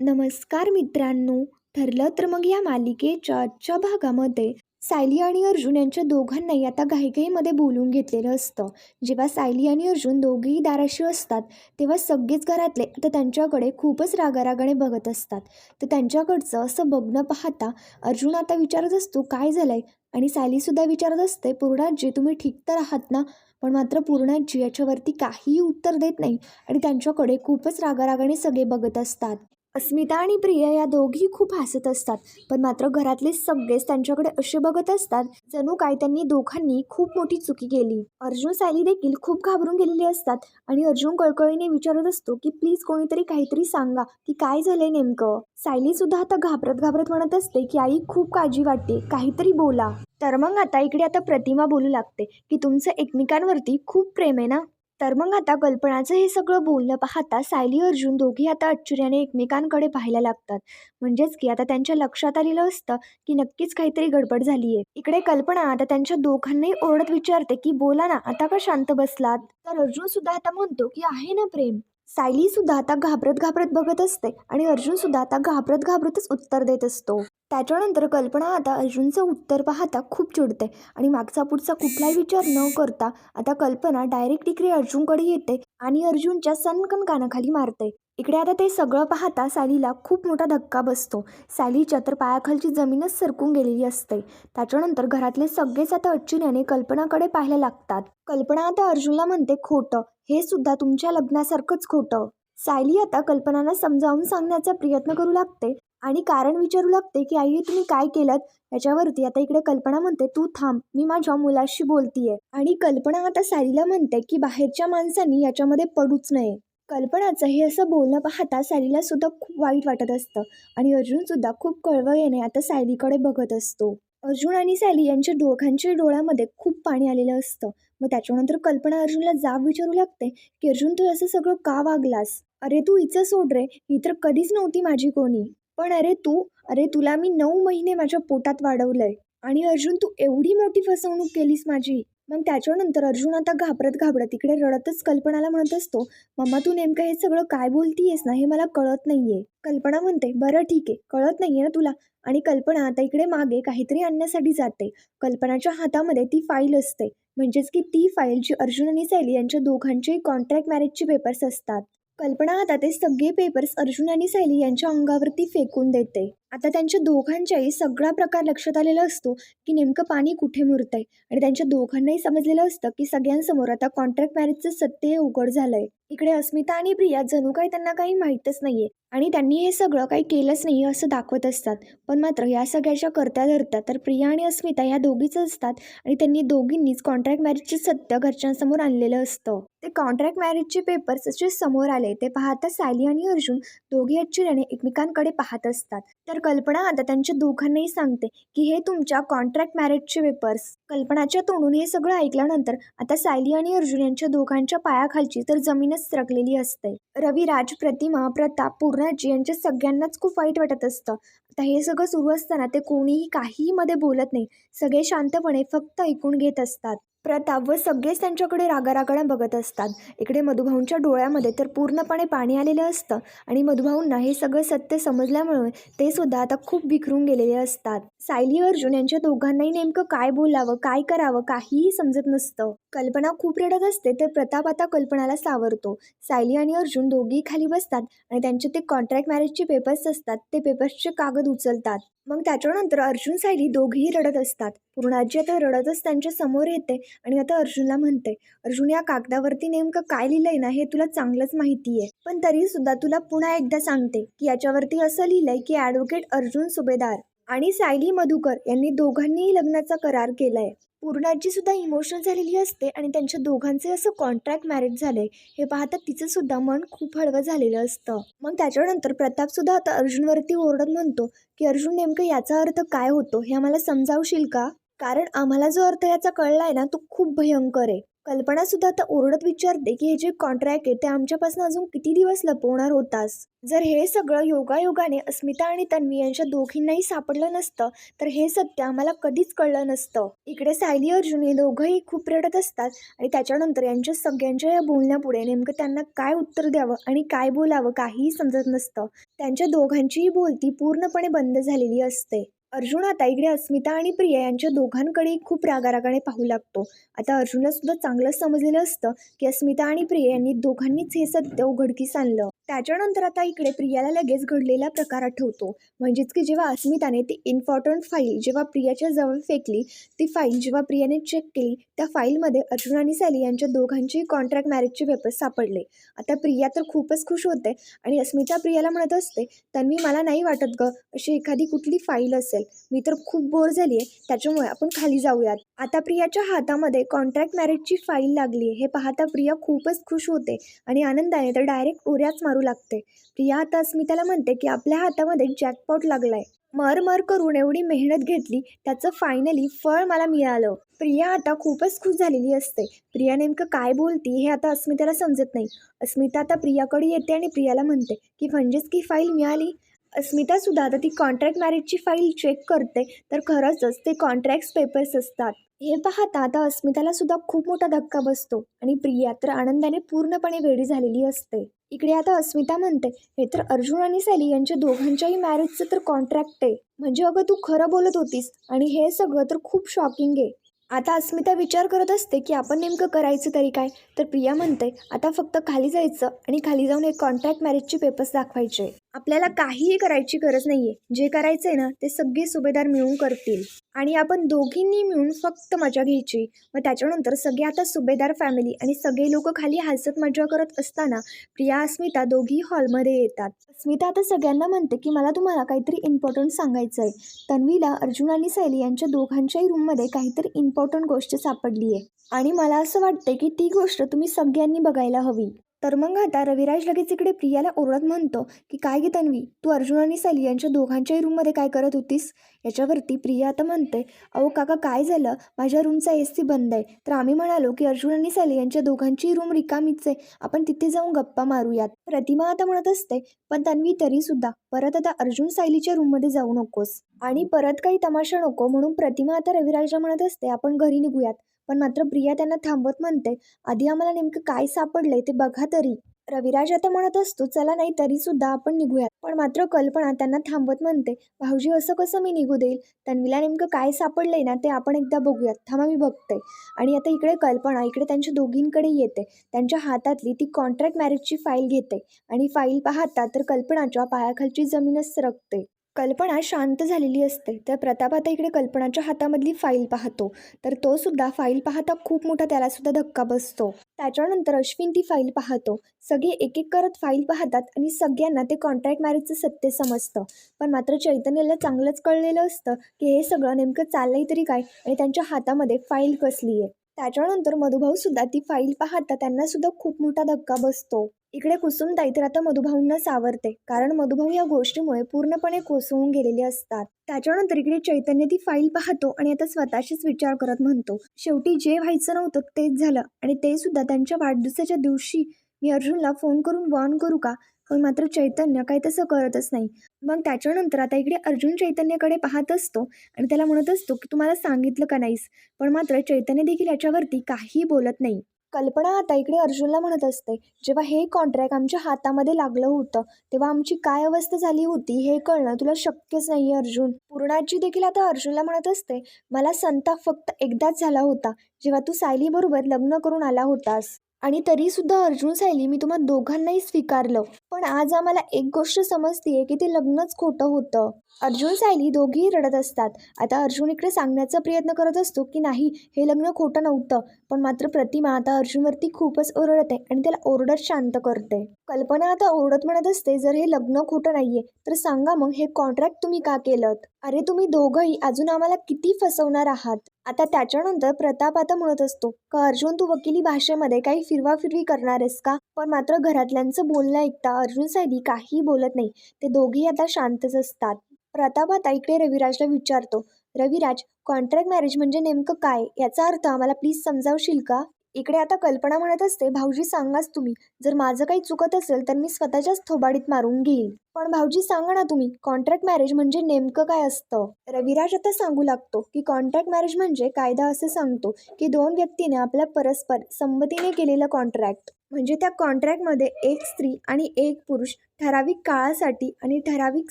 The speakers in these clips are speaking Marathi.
नमस्कार मित्रांनो ठरलं तर मग या मालिकेच्या आजच्या भागामध्ये सायली आणि अर्जुन यांच्या दोघांनाही आता घाईघाईमध्ये बोलून घेतलेलं असतं. जेव्हा सायली आणि अर्जुन दोघेही दाराशी असतात तेव्हा सगळेच घरातले आता त्यांच्याकडे खूपच रागारागाने बघत असतात. तर त्यांच्याकडचं असं बघणं पाहता अर्जुन आता विचारत असतो काय झालंय? आणि सायलीसुद्धा विचारत असते पूर्णाजी तुम्ही ठीक तर आहात ना? पण मात्र पूर्णाजी याच्यावरती काहीही उत्तर देत नाही आणि त्यांच्याकडे खूपच रागारागाने सगळे बघत असतात. अस्मिता आणि प्रिया या दोघी खूप हसत असतात पण मात्र घरातले सगळेच त्यांच्याकडे असे बघत असतात जणू काय त्यांनी दोघांनी खूप मोठी चुकी केली. अर्जुन सायली देखील खूप घाबरून गेलेले असतात आणि अर्जुन कळकळीने विचारत असतो की प्लीज कोणीतरी काहीतरी सांगा की काय झालंय नेमकं? सायली सुद्धा आता घाबरत घाबरत म्हणत असते की आई खूप काळजी वाटते काहीतरी बोला. तर मग आता इकडे आता प्रतिमा बोलू लागते की तुमचं एकमेकांवरती खूप प्रेम आहे ना? तर मग आता कल्पनाचं हे सगळं बोलणं पाहता सायली अर्जुन दोघी आता आश्चर्याने एकमेकांकडे पाहायला लागतात. म्हणजेच की आता त्यांच्या लक्षात आलेलं असतं की नक्कीच काहीतरी गडबड झाली आहे इकडे कल्पना आता त्यांच्या दोघांनाही ओरडत विचारते की बोला ना आता का शांत बसलात? तर अर्जुन सुद्धा आता म्हणतो की आहे ना प्रेम. सायली सुद्धा आता घाबरत घाबरत बघत असते आणि अर्जुन सुद्धा आता घाबरत घाबरतच उत्तर देत असतो. त्याच्यानंतर कल्पना आता अर्जुनचं उत्तर पाहता खूप चिडते आणि मागचा पुढचा कुठलाही विचार न करता आता कल्पना डायरेक्ट इकडे अर्जुनकडे येते आणि अर्जुनच्या सनकन कानाखाली मारते. इकडे आता ते सगळं पाहता सालीला खूप मोठा धक्का बसतो. सालीच्या तर पायाखालची जमीनच सरकून गेलेली असते. त्याच्यानंतर घरातले सगळेच आता अच्युन्याने कल्पनाकडे पाहायला लागतात. कल्पना आता अर्जुनला म्हणते खोटं. हे सुद्धा तुमच्या लग्नासारखंच खोटं. सायली आता कल्पनांना समजावून सांगण्याचा प्रयत्न करू लागते. आणि कारण विचारू लागते की आई तुम्ही काय केलं याच्यावरती? आता इकडे कल्पना म्हणते तू थांब मी माझ्या मुलाशी बोलतीये. आणि कल्पना आता सारीला म्हणते की बाहेरच्या माणसांनी याच्यामध्ये पडूच नये. कल्पनाचं हे असं बोलणं पाहता सायलीला सुद्धा खूप वाईट वाटत असतं आणि अर्जुन सुद्धा खूप येणे आता सायलीकडे बघत असतो. अर्जुन आणि सायली यांच्या दोघांच्या डोळ्यामध्ये खूप पाणी आलेलं असतं. मग त्याच्यानंतर कल्पना अर्जुनला जाब विचारू लागते की अर्जुन तू असं सगळं का वागलास? अरे तू हिचं सोड रे ही तर कधीच नव्हती माझी कोणी. पण अरे तू अरे तुला मी नऊ महिने माझ्या पोटात वाढवलंय. आणि अर्जुन तू एवढी मोठी फसवणूक केलीस माझी. मग त्याच्यानंतर अर्जुन आता घाबरत घाबरत इकडे रडतच कल्पनाला म्हणत असतो मम्मा तू नेमकं हे सगळं काय बोलतीयेस ना हे मला कळत नाहीये. कल्पना म्हणते बरं ठीक आहे कळत नाहीये ना तुला. आणि कल्पना आता इकडे मागे काहीतरी आणण्यासाठी जाते. कल्पनाच्या हातामध्ये ती फाईल असते. म्हणजेच की ती फाईल जी अर्जुन आणि सैली यांच्या दोघांचे कॉन्ट्रॅक्ट मॅरेजचे पेपर्स असतात. कल्पना आता ते सगळे पेपर्स अर्जुन आणि सायली यांच्या अंगावरती फेकून देते. आता त्यांच्या दोघांच्याही सगळा प्रकार लक्षात आलेला असतो की नेमकं पाणी कुठे मुरतंय. आणि त्यांच्या दोघांनाही समजलेलं असतं की सगळ्यांसमोर आता कॉन्ट्रॅक्ट मॅरेजचं सत्य हे उघड झालंय. इकडे अस्मिता आणि प्रिया जणू काही त्यांना काही माहीतच नाहीये. आणि त्यांनी हे सगळं काही केलंच नाही असं दाखवत असतात. पण मात्र या सगळ्याच्या करत्या धरता तर प्रिया आणि अस्मिता या दोघीच असतात आणि त्यांनी दोघींनीच कॉन्ट्रॅक्ट मॅरेजचे सत्य घरच्यांसमोर आणलेलं असतं. ते कॉन्ट्रॅक्ट मॅरेजचे पेपर्स असे समोर आले ते पाहता सायली आणि अर्जुन दोघे आश्चर्याने एकमेकांकडे पाहत असतात. तर तर कल्पना आता त्यांच्या दोघांनाही सांगते की हे तुमच्या कॉन्ट्रॅक्ट मॅरेजचे पेपर्स कल्पनाच्या तोंडून हे सगळं ऐकल्यानंतर आता सायली आणि अर्जुन यांच्या दोघांच्या पायाखालची तर जमीनच सरकलेली असते. रविराज प्रतिमा प्रताप पूर्णाजी यांच्या सगळ्यांनाच खूप वाईट वाटत असतं. आता हे सगळं सुरू असताना ते कोणीही काहीही मध्ये बोलत नाही. सगळे शांतपणे फक्त ऐकून घेत असतात. प्रताप व सगळेच त्यांच्याकडे रागारागाडा बघत असतात. इकडे मधुभाऊंच्या डोळ्यामध्ये तर पूर्णपणे पाणी आलेलं असतं आणि मधुभाऊंना हे सगळं सत्य समजल्यामुळे ते सुद्धा आता खूप बिखरून गेलेले असतात. सायली अर्जुन यांच्या दोघांनाही नेमकं काय बोलावं काय करावं काहीही समजत नसतं. कल्पना खूप रडत असते तर प्रताप आता कल्पनाला सावरतो. सायली आणि अर्जुन दोघेही खाली बसतात आणि त्यांचे ते कॉन्ट्रॅक्ट मॅरेजचे पेपर्स असतात ते पेपर्सचे कागद उचलतात. मग त्याच्यानंतर अर्जुन सायली दोघेही रडत असतात. पूर्णाजी आता रडतच त्यांच्यासमोर येते आणि आता अर्जुनला म्हणते अर्जुन या कागदावरती नेमकं काय लिहिलंय ना हे तुला चांगलंच माहिती आहे पण तरी सुद्धा तुला पुन्हा एकदा सांगते की याच्यावरती असं लिहिलंय की ॲडव्होकेट अर्जुन सुभेदार. आणि सायली मधुकर यांनी दोघांनीही लग्नाचा करार केलाय. पूर्णाजी सुद्धा इमोशनल झालेली असते आणि त्यांच्या दोघांचे असं कॉन्ट्रॅक्ट मॅरेज झाले हे पाहता तिचं सुद्धा मन खूप हळवं झालेलं असतं. मग त्याच्यानंतर प्रताप सुद्धा आता अर्जुनवरती ओरडत म्हणतो की अर्जुन नेमकं याचा अर्थ काय होतो? हे आम्हाला समजावशील का? कारण आम्हाला जो अर्थ याचा कळलाय ना तो खूप भयंकर आहे. कल्पना सुद्धा आता ओरडत विचारते की हे जे कॉन्ट्रॅक्ट आहे ते आमच्यापासून अजून किती दिवस लपवणार होतास? जर हे सगळं योगायोगाने अस्मिता आणि तन्वी यांच्या दोघींनाही सापडलं नसतं तर हे सत्य आम्हाला कधीच कळलं नसतं. इकडे सायली अर्जुन हे दोघंही खूप रडत असतात आणि त्याच्यानंतर यांच्या सगळ्यांच्या या बोलण्यापुढे नेमकं त्यांना काय उत्तर द्यावं आणि काय बोलावं काहीही समजत नसतं. त्यांच्या दोघांचीही बोलती पूर्णपणे बंद झालेली असते. अर्जुन आता इकडे अस्मिता आणि प्रिया यांच्या दोघांकडे खूप रागारागाने पाहू लागतो. आता अर्जुनला सुद्धा चांगलं समजलेलं असतं की अस्मिता आणि प्रिया यांनी दोघांनीच हे सत्य उघडकीस आणलं. त्याच्यानंतर आता इकडे प्रियाला लगेच घडलेला प्रकार आठवतो. म्हणजेच की जेव्हा अस्मिताने ती इम्पॉर्टंट फाईल जेव्हा प्रियाच्या जवळ फेकली ती फाईल जेव्हा प्रियाने चेक केली त्या फाईलमध्ये अर्जुन आणि सॅली यांच्या दोघांचे कॉन्ट्रॅक्ट मॅरेजचे पेपर्स सापडले. आता प्रिया तर खूपच खुश होते आणि अस्मिता प्रियाला म्हणत असते तन्वी मला नाही वाटत ग अशी एखादी कुठली फाईल असेल. मी तर खूप बोर झाली आहे त्याच्यामुळे आपण खाली जाऊयात. आता प्रियाच्या हातामध्ये कॉन्ट्रॅक्ट मॅरेजची फाईल लागली हे पाहता प्रिया खूपच खुश होते आणि आनंदाने तर डायरेक्ट उड्याच मारू लागते. प्रिया आता अस्मिताला म्हणते की आपल्या हातामध्ये जॅकपॉट लागलाय. मर मर करून एवढी मेहनत घेतली त्याचं फायनली फळ मला मिळालं. प्रिया आता खूपच खुश झालेली असते. प्रिया नेमकं काय बोलती हे आता अस्मिताला समजत नाही. अस्मिता आता प्रियाकडे येते आणि प्रियाला म्हणते की म्हणजेच की फाईल मिळाली? अस्मिता सुद्धा आता ती कॉन्ट्रॅक्ट मॅरेजची फाईल चेक करते तर खरंचच ते कॉन्ट्रॅक्ट पेपर्स असतात. हे पाहता आता अस्मिताला सुद्धा खूप मोठा धक्का बसतो आणि प्रिया तर आनंदाने पूर्णपणे वेडी झालेली असते. इकडे आता अस्मिता म्हणते हे तर अर्जुन आणि सॅली यांच्या दोघांच्याही मॅरेजचं तर कॉन्ट्रॅक्ट आहे. म्हणजे अगं तू खरं बोलत होतीस आणि हे सगळं तर खूप शॉकिंग आहे. आता अस्मिता विचार करत असते की आपण नेमकं करायचं तरी काय? तर प्रिया म्हणते आता फक्त खाली जायचं आणि खाली जाऊन एक कॉन्ट्रॅक्ट मॅरेजचे पेपर्स दाखवायचे. आपल्याला काहीही करायची गरज नाहीये. जे करायचंय ना ते सगळे सुभेदार मिळून करतील. आणि आपण दोघींनी मिळून फक्त मजा घ्यायची. मग त्याच्यानंतर सगळे आता सुभेदार फॅमिली आणि सगळे लोक खाली हसत मजा करत असताना प्रिया अस्मिता दोघी हॉलमध्ये येतात. अस्मिता आता सगळ्यांना म्हणते की मला तुम्हाला काहीतरी इम्पॉर्टंट सांगायचं आहे तन्वीला अर्जुन आणि सैली यांच्या दोघांच्याही रूममध्ये काहीतरी इम्पॉर्टंट गोष्ट सापडली आहे आणि मला असं वाटते की ती गोष्ट तुम्ही सगळ्यांनी बघायला हवी. तर मग आता रविराज लगेच इकडे प्रियाला ओरडत म्हणतो की काय गे तन्वी तू अर्जुन आणि साली यांच्या दोघांच्याही रूममध्ये काय करत होतीस? याच्यावरती प्रिया आता म्हणते अहो काका काय झालं? माझ्या रूमचा ए सी बंद आहे. तर आम्ही म्हणालो की अर्जुन आणि साली यांच्या दोघांची रूम रिकामीच आहे. आपण तिथे जाऊन गप्पा मारूयात. प्रतिमा आता म्हणत असते पण तन्वी तरीसुद्धा परत आता अर्जुन सायलीच्या रूममध्ये जाऊ नकोस. आणि परत काही तमाशा नको म्हणून प्रतिमा आता रविराजला म्हणत असते आपण घरी निघूयात. पण मात्र प्रिया त्यांना थांबवत म्हणते आधी आम्हाला नेमकं काय सापडलंय ते बघा तरी. रविराज आता म्हणत असतो चला नाही तरी सुद्धा आपण निघूयात. पण मात्र कल्पना त्यांना थांबवत म्हणते भाऊजी असं कसं मी निघू देईल? तन्वीला नेमकं काय सापडलंय ना ते आपण एकदा बघूयात. थांबा मी बघते. आणि आता इकडे कल्पना इकडे त्यांच्या दोघींकडे येते. त्यांच्या हातातली ती कॉन्ट्रॅक्ट मॅरेजची फाईल घेते. आणि फाईल पाहता तर कल्पनाच्या पायाखालची जमीनच सरकते. कल्पना शांत झालेली असते. तर प्रताप आता इकडे कल्पनाच्या हातामधली फाईल पाहतो. तर तो सुद्धा फाईल पाहता खूप मोठा त्याला सुद्धा धक्का बसतो. त्याच्यानंतर अश्विन ती फाईल पाहतो. सगळे एक एक करत फाईल पाहतात आणि सगळ्यांना ते कॉन्ट्रॅक्ट मॅरेजचं सत्य समजतं. पण मात्र चैतन्याला चांगलंच कळलेलं असतं की हे सगळं नेमकं चाललंय तरी काय आणि त्यांच्या हातामध्ये फाईल कसली आहे. त्याच्यानंतर मधुभाऊ सुद्धा ती फाईल पाहता त्यांना सुद्धा खूप मोठा धक्का बसतो. इकडे कुसुमताई तर आता मधुभाऊंना सावरते कारण मधुभाऊ या गोष्टीमुळे पूर्णपणे कोसळून गेलेले असतात. त्याच्यानंतर इकडे चैतन्य ती फाईल पाहतो आणि आता स्वतःशीच विचार करत म्हणतो शेवटी जे व्हायचं नव्हतं तेच झालं आणि ते सुद्धा त्यांच्या वाढदिवसाच्या दिवशी मी अर्जुनला फोन करून वॉर्न करू का? पण मात्र चैतन्य काही तसं करतच नाही. मग त्याच्यानंतर आता इकडे अर्जुन चैतन्याकडे पाहत असतो आणि त्याला म्हणत असतो की तुम्हाला सांगितलं का नाहीस? पण मात्र चैतन्य देखील याच्यावरती काहीही बोलत नाही. कल्पना आता इकडे अर्जुनला म्हणत असते जेव्हा हे कॉन्ट्रॅक्ट आमच्या हातामध्ये लागलं होतं तेव्हा आमची काय अवस्था झाली होती हे कळणं तुला शक्यच नाही अर्जुन. पूर्णाची देखील आता अर्जुनला म्हणत असते मला संताप फक्त एकदाच झाला होता जेव्हा तू सायलीबरोबर लग्न करून आला होतास. आणि तरीसुद्धा अर्जुन सायली मी तुम्हा दोघांनाही स्वीकारलं. पण आज आम्हाला एक गोष्ट समजतीये की ते लग्नच खोटं होतं. अर्जुन सायली दोघेही रडत असतात. आता अर्जुन इकडे सांगण्याचा प्रयत्न करत असतो की नाही हे लग्न खोटं नव्हतं पण मात्र प्रतिमा आता अर्जुनवरती खूपच ओरडत आहे आणि त्याला ओरडत शांत करते. कल्पना आता ओरडत म्हणत असते जर हे लग्न खोटं नाहीये तर सांगा मग हे कॉन्ट्रॅक्ट तुम्ही का केलं अरे तुम्ही दोघंही अजून आम्हाला किती फसवणार आहात? आता त्याच्यानंतर प्रताप आता म्हणत असतो का अर्जुन तू वकिली भाषेमध्ये काही फिरवाफिरवी करणार आहेस का? पण मात्र घरातल्यांचं बोलणं ऐकता अर्जुन साहेबी काहीही बोलत नाही. ते दोघेही आता शांतच असतात. प्रताप आता इकडे रविराजला विचारतो रविराज कॉन्ट्रॅक्ट मॅरेज म्हणजे नेमकं काय? याचा अर्थ आम्हाला प्लीज समजावशील का? इकडे आता कल्पना म्हणत असते भाऊजी सांगाच तुम्ही. जर माझं काही चुकत असेल तर मी स्वतःच्याच थोबाडीत मारून घेईल. पण भाऊजी सांगा ना तुम्ही कॉन्ट्रॅक्ट मॅरेज म्हणजे नेमकं काय असतं? रविराज आता सांगू लागतो की कॉन्ट्रॅक्ट मॅरेज म्हणजे कायदा असं सांगतो की दोन व्यक्तीने आपल्या परस्पर संमतीने केलेलं कॉन्ट्रॅक्ट म्हणजे त्या कॉन्ट्रॅक्टमध्ये एक स्त्री आणि एक पुरुष ठराविक काळासाठी आणि ठराविक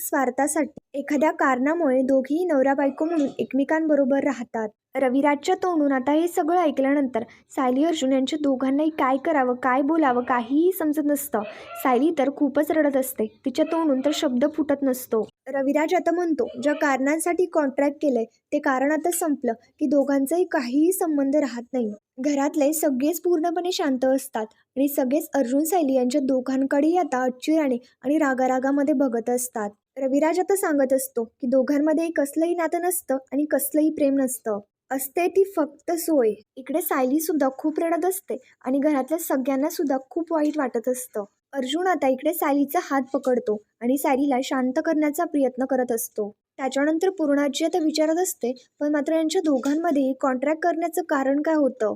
स्वार्थासाठी एखाद्या कारणामुळे दोघेही नवरा बायको म्हणून एकमेकांबरोबर राहतात. रविराजच्या तोंडून आता हे सगळं ऐकल्यानंतर सायली अर्जुन यांच्या दोघांनाही काय करावं काय बोलावं काहीही समजत नसतं. सायली तर खूपच रडत असते. तिच्या तोंडून तर शब्द फुटत नसतो. रविराज आता म्हणतो ज्या कारणांसाठी कॉन्ट्रॅक्ट केलंय ते कारण आता संपलं की दोघांचाही काहीही संबंध राहत नाही. घरातले सगळेच पूर्णपणे शांत असतात आणि सगळेच अर्जुन सायली यांच्या दोघांकडेही आता अच्चिराने आणि रागारागामध्ये बघत असतात. रविराज आता सांगत असतो की दोघांमध्ये कसलंही नातं नसतं आणि कसलंही प्रेम नसतं. असते ती फक्त सोय. इकडे सायली सुद्धा खूप रडत असते आणि घरातल्या सगळ्यांना सुद्धा खूप वाईट वाटत असतं. अर्जुन आता इकडे सॅलीचा हात पकडतो आणि सॅलीला शांत करण्याचा प्रयत्न करत असतो. त्याच्यानंतर पूर्णाजी आता विचारत असते पण मात्र यांच्या दोघांमध्ये कॉन्ट्रॅक्ट करण्याचं कारण काय होतं?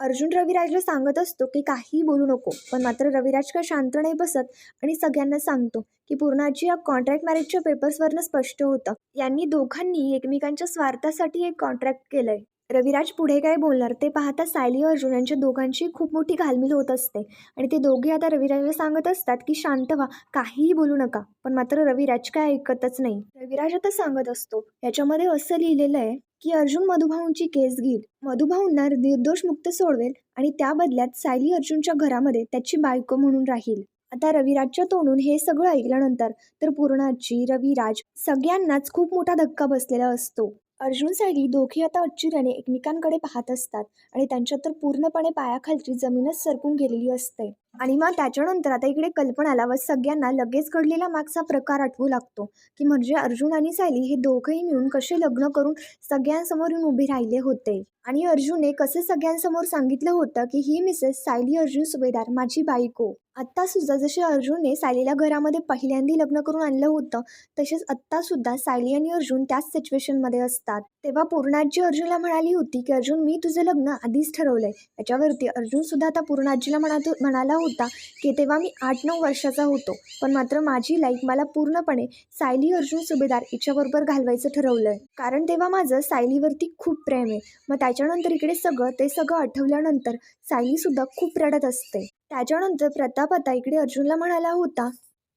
अर्जुन रविराजला सांगत असतो की काहीही बोलू नको पण मात्र रविराज काय शांत नाही बसत आणि सगळ्यांना सांगतो की पूर्णाजी या कॉन्ट्रॅक्ट मॅरेजच्या पेपर्सवरनं स्पष्ट होतं. यांनी दोघांनी एकमेकांच्या स्वार्थासाठी एक कॉन्ट्रॅक्ट केलंय. रविराज पुढे काय बोलणार? ते पाहता सायली अर्जुन यांच्या दोघांची खूप मोठी घालमिल होत असते. आणि ते दोघे आता रविराजला सांगत असतात की शांत व्हा काहीही बोलू नका. पण मात्र रविराज काय ऐकतच नाही. रविराज आता सांगत असतो याच्यामध्ये असं लिहिलेलं आहे की अर्जुन मधुभाऊंची केस घेईल. मधुभाऊंना निर्दोष मुक्त सोडवेल आणि त्या बदल्यात सायली अर्जुनच्या घरामध्ये त्याची बायको म्हणून राहील. आता रविराजच्या तोंडून हे सगळं ऐकल्यानंतर तर पूर्णाची रविराज सगळ्यांनाच खूप मोठा धक्का बसलेला असतो. अर्जुन सायली दोघे आता अच्चिराने एकमेकांकडे पाहत असतात आणि त्यांच्या तर पूर्णपणे पायाखालची जमीनच सरकून गेलेली असते. आणि मग त्याच्यानंतर आता इकडे कल्पनाला व सगळ्यांना लगेच घडलेला मागचा प्रकार आठवू लागतो. की म्हणजे अर्जुन आणि सायली हे दोघंही मिळून कसे लग्न करून सगळ्यांसमोर येऊन उभे राहिले होते. आणि अर्जुनने कसे सगळ्यांसमोर सांगितलं होतं की ही मिसेस सायली अर्जुन सुभेदार माझी बायको. आत्ता सुद्धा जसे अर्जुनने सायलीला घरामध्ये पहिल्यांदा लग्न करून आणलं होतं तसेच आत्ता सुद्धा सायली आणि अर्जुन त्याच सिच्युएशनमध्ये असतात. तेव्हा पूर्णाजी अर्जुनला म्हणाली होती की अर्जुन मी तुझं लग्न आधीच ठरवलं याच्यावरती त्याच्यावरती अर्जुनसुद्धा आता पूर्णाजीला म्हणत म्हणाला होता की तेव्हा मी आठ नऊ वर्षाचा होतो. पण मात्र माझी लाईफ मला पूर्णपणे सायली अर्जुन सुभेदार हिच्याबरोबर घालवायचं ठरवलं आहे कारण तेव्हा माझं सायलीवरती खूप प्रेम आहे. मग त्याच्यानंतर इकडे सगळं ते सगळं आठवल्यानंतर सायलीसुद्धा खूप रडत असते. त्याच्यानंतर प्रताप आता इकडे अर्जुनला म्हणाला होता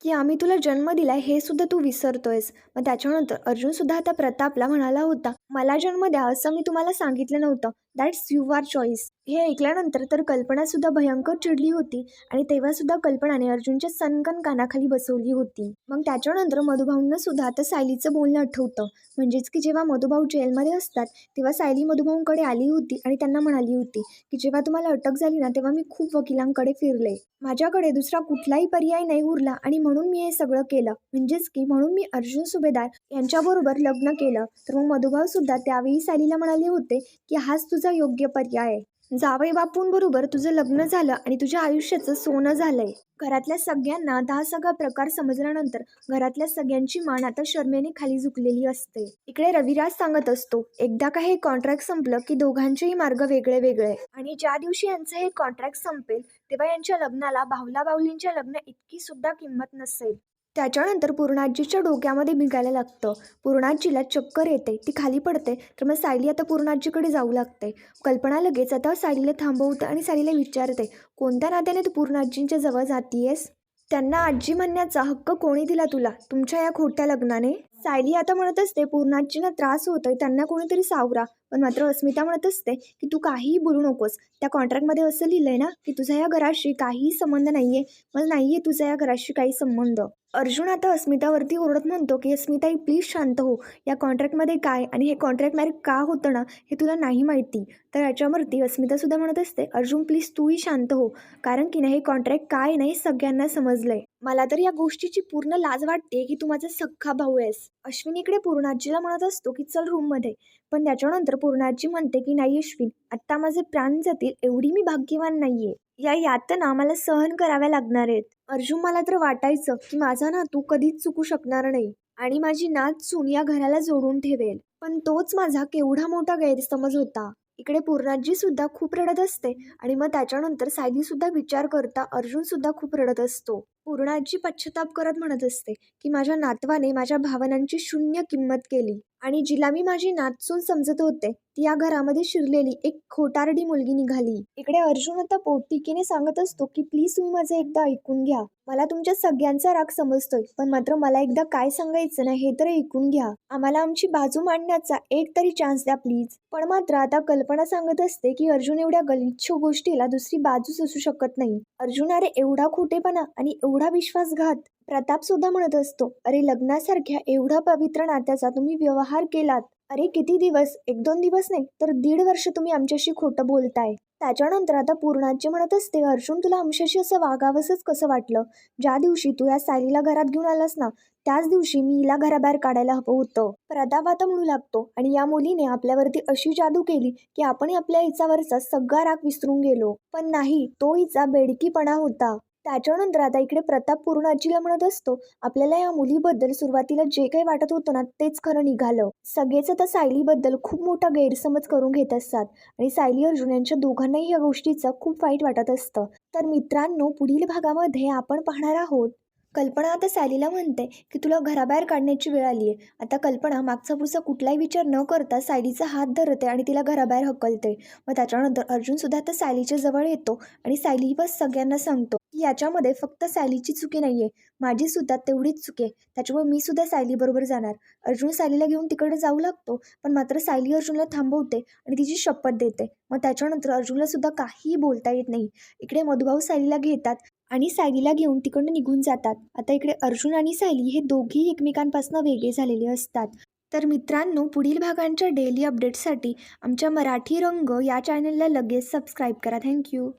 की आम्ही तुला जन्म दिलाय हे सुद्धा तू विसरतोयस. मग त्याच्यानंतर अर्जुन सुद्धा आता प्रतापला म्हणाला होता मला जन्म द्या असं मी तुम्हाला सांगितलं नव्हतं. दॅट्स यू चॉईस हे ऐकल्यानंतर तर कल्पना सुद्धा भयंकर चिडली होती आणि तेव्हा सुद्धा कल्पनाने अर्जुनच्या सनकन कानाखाली बसवली होती. मग त्याच्यानंतर मधुभाऊंना सुद्धा आता सायलीचं बोलणं आठवतं. म्हणजेच की जेव्हा मधुभाऊ जेलमध्ये असतात तेव्हा सायली मधुभाऊंकडे आली होती आणि त्यांना म्हणाली होती की जेव्हा तुम्हाला अटक झाली ना तेव्हा मी खूप वकिलांकडे फिरले. माझ्याकडे दुसरा कुठलाही पर्याय नाही उरला आणि म्हणून मी हे सगळं केलं. म्हणजेच की म्हणून मी अर्जुन सुभेदार यांच्याबरोबर लग्न केलं. तर मग मधुभाऊ सुद्धा त्यावेळी सायलीला म्हणाले होते की हाच तुझा योग्य पर्याय आहे. जावई बापूंबरोबर तुझं लग्न झालं आणि तुझ्या आयुष्याचं सोनं झालंय. घरातल्या सगळ्यांना दहा सगळा प्रकार समजल्यानंतर घरातल्या सगळ्यांची मान आता शर्मेने खाली झुकलेली असते. इकडे रविराज सांगत असतो एकदा का हे कॉन्ट्रॅक्ट संपलं की दोघांचेही मार्ग वेगळे वेगळे आणि ज्या दिवशी यांचं हे कॉन्ट्रॅक्ट संपेल तेव्हा यांच्या लग्नाला बाहुला बाहुलींच्या लग्न इतकी सुद्धा किंमत नसेल. त्याच्यानंतर पूर्णाजीच्या डोक्यामध्ये बिघायला लागतं. पूर्णाजीला चक्कर येते. ती खाली पडते. तर मग सायली आता पूर्णाजीकडे जाऊ लागते. कल्पना लगेच आता सायलीला थांबवते आणि सायलीला विचारते कोणत्या नात्याने तू पूर्णाजींच्या जवळ जातीयेस? त्यांना आजी म्हणण्याचा हक्क कोणी दिला तुला? तुमच्या या खोट्या लग्नाने? सायली आता म्हणत असते पूर्णाजींना त्रास होतोय. त्यांना कोणीतरी सावरा. पण मात्र अस्मिता म्हणत असते की तू काहीही बोलू नकोस. त्या कॉन्ट्रॅक्टमध्ये असं लिहिलंय ना की तुझा या घराशी काहीही संबंध नाहीये. मला नाहीये तुझा या घराशी काही संबंध. अर्जुन आता अस्मितावरती ओरडत म्हणतो की अस्मिताई प्लीज शांत हो. या कॉन्ट्रॅक्टमध्ये काय आणि हे कॉन्ट्रॅक्ट मॅरेज का होतं ना हे तुला नाही माहिती. तर याच्यावरती अस्मितासुद्धा म्हणत असते अर्जुन प्लीज तूही शांत हो. कारण की नाही हे कॉन्ट्रॅक्ट काय नाही सगळ्यांना समजलंय. मला तर या गोष्टीची पूर्ण लाज वाटते की तू माझा सख्खा भाऊ आहेस. अश्विनीकडे पूर्णाजीला म्हणत असतो की चल रूममध्ये पण त्याच्यानंतर पूर्णाजी म्हणते की नाही अश्विन आत्ता माझे प्राण जातील एवढी मी भाग्यवान नाहीये. या यातना मला सहन कराव्या लागणार आहेत. अर्जुन मला तर वाटायचं की माझा नातू कधीच चुकू शकणार नाही आणि माझी नात सून या घराला जोडून ठेवेल. पण तोच माझा केवढा मोठा गैरसमज होता. इकडे पूर्णाजीसुद्धा खूप रडत असते आणि मग त्याच्यानंतर सायलीसुद्धा विचार करता अर्जुनसुद्धा खूप रडत असतो. पूर्णाची पश्चाताप करत म्हणत असते की माझ्या नातवाने माझ्या भावनांची शून्य किंमत केली आणि जिला मी माझी नातसून समजत होते ती या घरामध्ये शिरलेली एक खोटारडी मुलगी निघाली. इकडे अर्जुन आता पोटतिकीने सांगत असतो की प्लीज तुम्ही माझं एकदा ऐकून घ्या. मला तुमच्या सगळ्यांचा राग समजतोय पण मात्र मला एकदा काय सांगायचं नाही हे तर ऐकून घ्या. आम्हाला आमची बाजू मांडण्याचा एक तरी चान्स द्या प्लीज. पण मात्र आता कल्पना सांगत असते की अर्जुन एवढ्या गलिच्छ गोष्टीला दुसरी बाजूच असू शकत नाही. अर्जुन अरे एवढा खोटेपणा आणि एवढा विश्वासघात प्रताप सुद्धा म्हणत असतो अरे लग्नासारख्या एवढा पवित्र नात्याचा तुम्ही व्यवहार केलात. अरे किती दिवस? एक दोन दिवस नाही तर दीड वर्ष तुम्ही आमच्याशी खोटं बोलताय. त्याच्यानंतर आता पूर्णाचे म्हणत असते अर्जुन तुला आमच्याशी असं वागावंसच कसं वाटलं? ज्या दिवशी तू या सायलीला घरात घेऊन आलास ना त्याच दिवशी मी हिला घराबाहेर काढायला हवं होतं. प्रताप आता म्हणू लागतो आणि या मुलीने आपल्यावरती अशी जादू केली की आपण आपल्या हिचावरचा सगळा राग विसरून गेलो. पण नाही तो हिचा बेडकीपणा होता. त्याच्यानंतर आता इकडे प्रताप पूर्ण आजीला म्हणत असतो आपल्याला या मुलीबद्दल सुरुवातीला जे काही वाटत होतं ना तेच खरं निघालं. सगळेच आता सायलीबद्दल खूप मोठा गैरसमज करून घेत असतात आणि सायली अर्जुन यांच्या दोघांनाही या गोष्टीचं खूप वाईट वाटत असतं. तर मित्रांनो पुढील भागामध्ये आपण पाहणार आहोत. कल्पना आता सायलीला म्हणते की तुला घराबाहेर काढण्याची वेळ आली आहे आता कल्पना मागचा पुढचा कुठलाही विचार न करता सायलीचा हात धरते आणि तिला घराबाहेर हकलते. मग त्याच्यानंतर अर्जुनसुद्धा आता सायलीच्या जवळ येतो आणि सायली बस सगळ्यांना सांगतो की याच्यामध्ये फक्त सायलीची चुकी नाही आहे माझीसुद्धा तेवढीच चुकी आहे. त्याच्यामुळे मी सुद्धा सायलीबरोबर जाणार. अर्जुन सायलीला घेऊन तिकडे जाऊ लागतो पण मात्र सायली अर्जुनला थांबवते आणि तिची शपथ देते. मग त्याच्यानंतर अर्जुनला सुद्धा काहीही बोलता येत नाही. इकडे मधुभाऊ सायलीला घेतात आणि सायलीला घेऊन तिकडनं निघून जातात. आता इकडे अर्जुन आणि सायली हे दोघेही एकमेकांपासून वेगळे झालेले असतात. तर मित्रांनो पुढील भागांच्या डेली अपडेट्ससाठी आमच्या मराठी रंग या चॅनलला लगेच सबस्क्राईब करा. थँक्यू